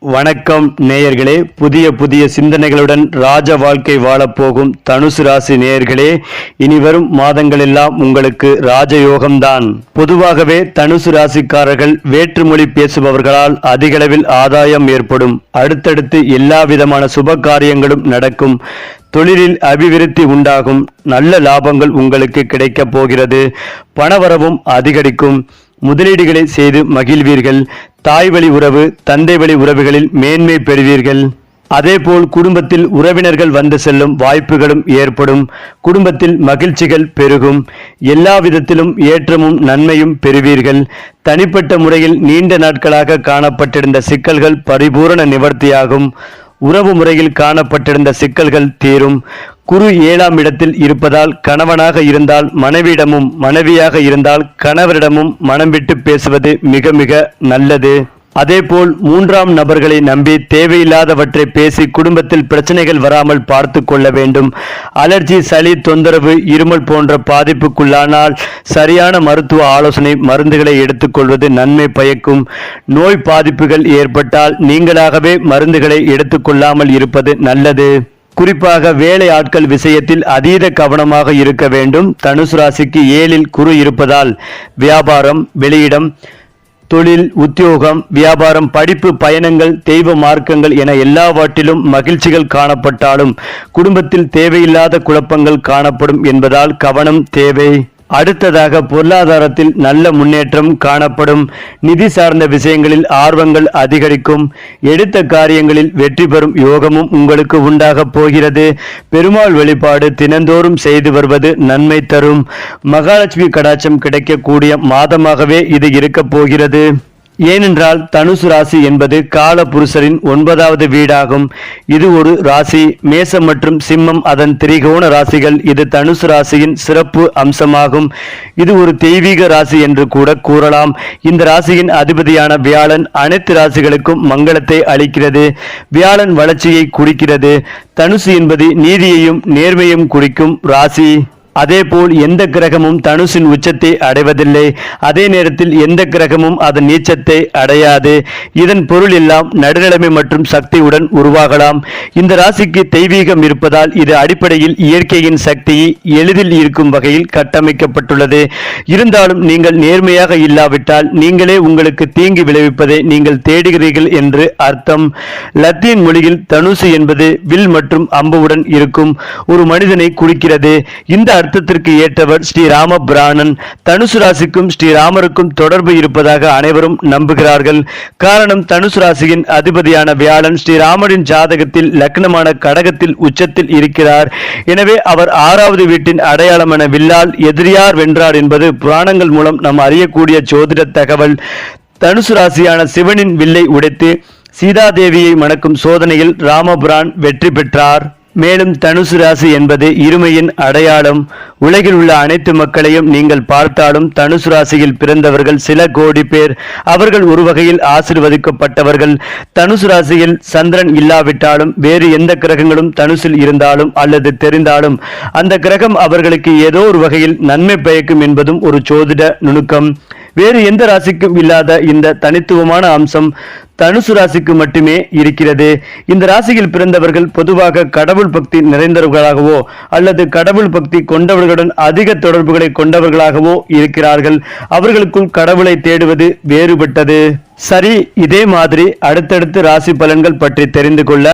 வணக்கம் நேயர்களே. புதிய புதிய சிந்தனைகளுடன் ராஜ வாழ்க்கை வாழப்போகும் தனுசு ராசி நேயர்களே இனி வரும் மாதங்களெல்லாம் உங்களுக்கு ராஜயோகம்தான். பொதுவாகவே தனுசு ராசிக்காரர்கள் வேற்றுமொழி பேசுபவர்களால் அதிகளவில் ஆதாயம் ஏற்படும். அடுத்தடுத்து எல்லா விதமான சுப காரியங்களும் நடக்கும். தொழிலில் அபிவிருத்தி உண்டாகும். நல்ல லாபங்கள் உங்களுக்கு கிடைக்கப் போகிறது. பணவரவும் அதிகரிக்கும். முதலீடுகளை செய்து மகிழ்வீர்கள். தாய் வழி உறவு தந்தை வழி உறவுகளில் மேன்மை பெறுவீர்கள். அதேபோல் குடும்பத்தில் உறவினர்கள் வந்து செல்லும் வாய்ப்புகளும் ஏற்படும். குடும்பத்தில் மகிழ்ச்சிகள் பெருகும். எல்லா விதத்திலும் ஏற்றமும் நன்மையும் பெறுவீர்கள். தனிப்பட்ட முறையில் நீண்ட நாட்களாக காணப்பட்டிருந்த சிக்கல்கள் பரிபூரண நிவர்த்தியாகும். உறவு முறையில் காணப்பட்டிருந்த சிக்கல்கள் தீரும். குரு ஏழாம் இடத்தில் இருப்பதால் கணவனாக இருந்தால் மனைவியிடமும் மனைவியாக இருந்தால் கணவரிடமும் மனம் விட்டு பேசுவது மிக மிக நல்லது. அதேபோல் மூன்றாம் நபர்களை நம்பி தேவையில்லாதவற்றை பேசி குடும்பத்தில் பிரச்சனைகள் வராமல் பார்த்து கொள்ள வேண்டும். அலர்ஜி சளி தொந்தரவு இருமல் போன்ற பாதிப்புக்குள்ளானால் சரியான மருத்துவ ஆலோசனை மருந்துகளை எடுத்துக்கொள்வது நன்மை பயக்கும். நோய் பாதிப்புகள் ஏற்பட்டால் நீங்களாகவே மருந்துகளை எடுத்துக்கொள்ளாமல் இருப்பது நல்லது. குறிப்பாக வேலை ஆட்கள் விஷயத்தில் அதீத கவனமாக இருக்க வேண்டும். தனுசு ராசிக்கு ஏழில் குரு இருப்பதால் வியாபாரம் வெளியிடம் தொழில் உத்தியோகம் வியாபாரம் படிப்பு பயணங்கள் தெய்வ மார்க்கங்கள் என எல்லாவற்றிலும் மகிழ்ச்சிகள் காணப்பட்டாலும் குடும்பத்தில் தேவையில்லாத குழப்பங்கள் காணப்படும் என்பதால் கவனம் தேவை. அடுத்ததாக பொருளாதாரத்தில் நல்ல முன்னேற்றம் காணப்படும். நிதி சார்ந்த விஷயங்களில் ஆர்வங்கள் அதிகரிக்கும். எடுத்த காரியங்களில் வெற்றி பெறும் யோகமும் உங்களுக்கு உண்டாக போகிறது. பெருமாள் வழிபாடு தினந்தோறும் செய்து வருவது நன்மை தரும். மகாலட்சுமி கடாட்சம் கிடைக்கக்கூடிய மாதமாகவே இது இருக்கப் போகிறது. ஏனென்றால் தனுசு ராசி என்பது கால புருஷரின் ஒன்பதாவது வீடாகும். இது ஒரு ராசி. மேசம் மற்றும் சிம்மம் அதன் திரிகோண ராசிகள். இது தனுசு ராசியின் சிறப்பு அம்சமாகும். இது ஒரு தெய்வீக ராசி என்று கூட கூறலாம். இந்த ராசியின் அதிபதியான வியாழன் அனைத்து ராசிகளுக்கும் மங்களத்தை அளிக்கிறது. வியாழன் வளர்ச்சியை குறிக்கிறது. தனுசு என்பது நீதியையும் நேர்மையும் குறிக்கும் ராசி. அதேபோல் எந்த கிரகமும் தனுசின் உச்சத்தை அடைவதில்லை. அதே நேரத்தில் எந்த கிரகமும் அதன் நீச்சத்தை அடையாது. இதன் பொருள் எல்லாம் நடுநிலைமை மற்றும் சக்தியுடன் உருவாகலாம். இந்த ராசிக்கு தெய்வீகம் இருப்பதால் இது அடிப்படையில் இயற்கையின் சக்தியை எளிதில் இருக்கும் வகையில் கட்டமைக்கப்பட்டுள்ளது. இருந்தாலும் நீங்கள் நேர்மையாக இல்லாவிட்டால் நீங்களே உங்களுக்கு தீங்கு விளைவிப்பதை நீங்கள் தேடுகிறீர்கள் என்று அர்த்தம். லத்தீன் மொழியில் தனுசு என்பது வில் மற்றும் அம்புவுடன் இருக்கும். ஒரு மனிதனை குறிக்கிறது. இந்த அர்த்தத்திற்கு ஏற்றவர் ஸ்ரீராம பிராணன் தனுசு ராசிக்கும் ஸ்ரீராமருக்கும் தொடர்பு இருப்பதாக அனைவரும் நம்புகிறார்கள். காரணம் தனுசு ராசியின் அதிபதியான வியாழன் ஸ்ரீராமரின் ஜாதகத்தில் லக்னமான கடகத்தில் உச்சத்தில் இருக்கிறார். எனவே அவர் ஆறாவது வீட்டின் அடையாளம் என வில்லால் எதிரியார் வென்றார் என்பது புராணங்கள் மூலம் நாம் அறியக்கூடிய ஜோதிட தகவல். தனுசு ராசியான சிவனின் வில்லை உடைத்து சீதாதேவியை மணக்கும் சோதனையில் ராமபுரான் வெற்றி பெற்றார். மேலும் தனுசு ராசி என்பது இருமையின் அடையாளம். உலகில் உள்ள அனைத்து மக்களையும் நீங்கள் பார்த்தாலும் தனுசு ராசியில் பிறந்தவர்கள் சில கோடி பேர். அவர்கள் ஒரு வகையில் ஆசிர்வதிக்கப்பட்டவர்கள். தனுசு ராசியில் சந்திரன் இல்லாவிட்டாலும் வேறு எந்த கிரகங்களும் தனுசில் இருந்தாலும் அல்லது தெரிந்தாலும் அந்த கிரகம் அவர்களுக்கு ஏதோ ஒரு வகையில் நன்மை பயக்கும் என்பதும் ஒரு சோதிட நுணுக்கம். வேறு எந்த ராசிக்கும் இல்லாத இந்த தனித்துவமான அம்சம் தனுசு ராசிக்கு மட்டுமே இருக்கிறது. இந்த ராசியில் பிறந்தவர்கள் பொதுவாக கடவுள் பக்தி நிறைந்தவர்களாகவோ அல்லது கடவுள் பக்தி கொண்டவர்களுடன் அதிக தொடர்புகளை கொண்டவர்களாகவோ இருக்கிறார்கள். அவர்களுக்குள் கடவுளை தேடுவது வேறுபட்டது. சரி இதே மாதிரி அடுத்தடுத்து ராசி பலன்கள் பற்றி தெரிந்து கொள்ள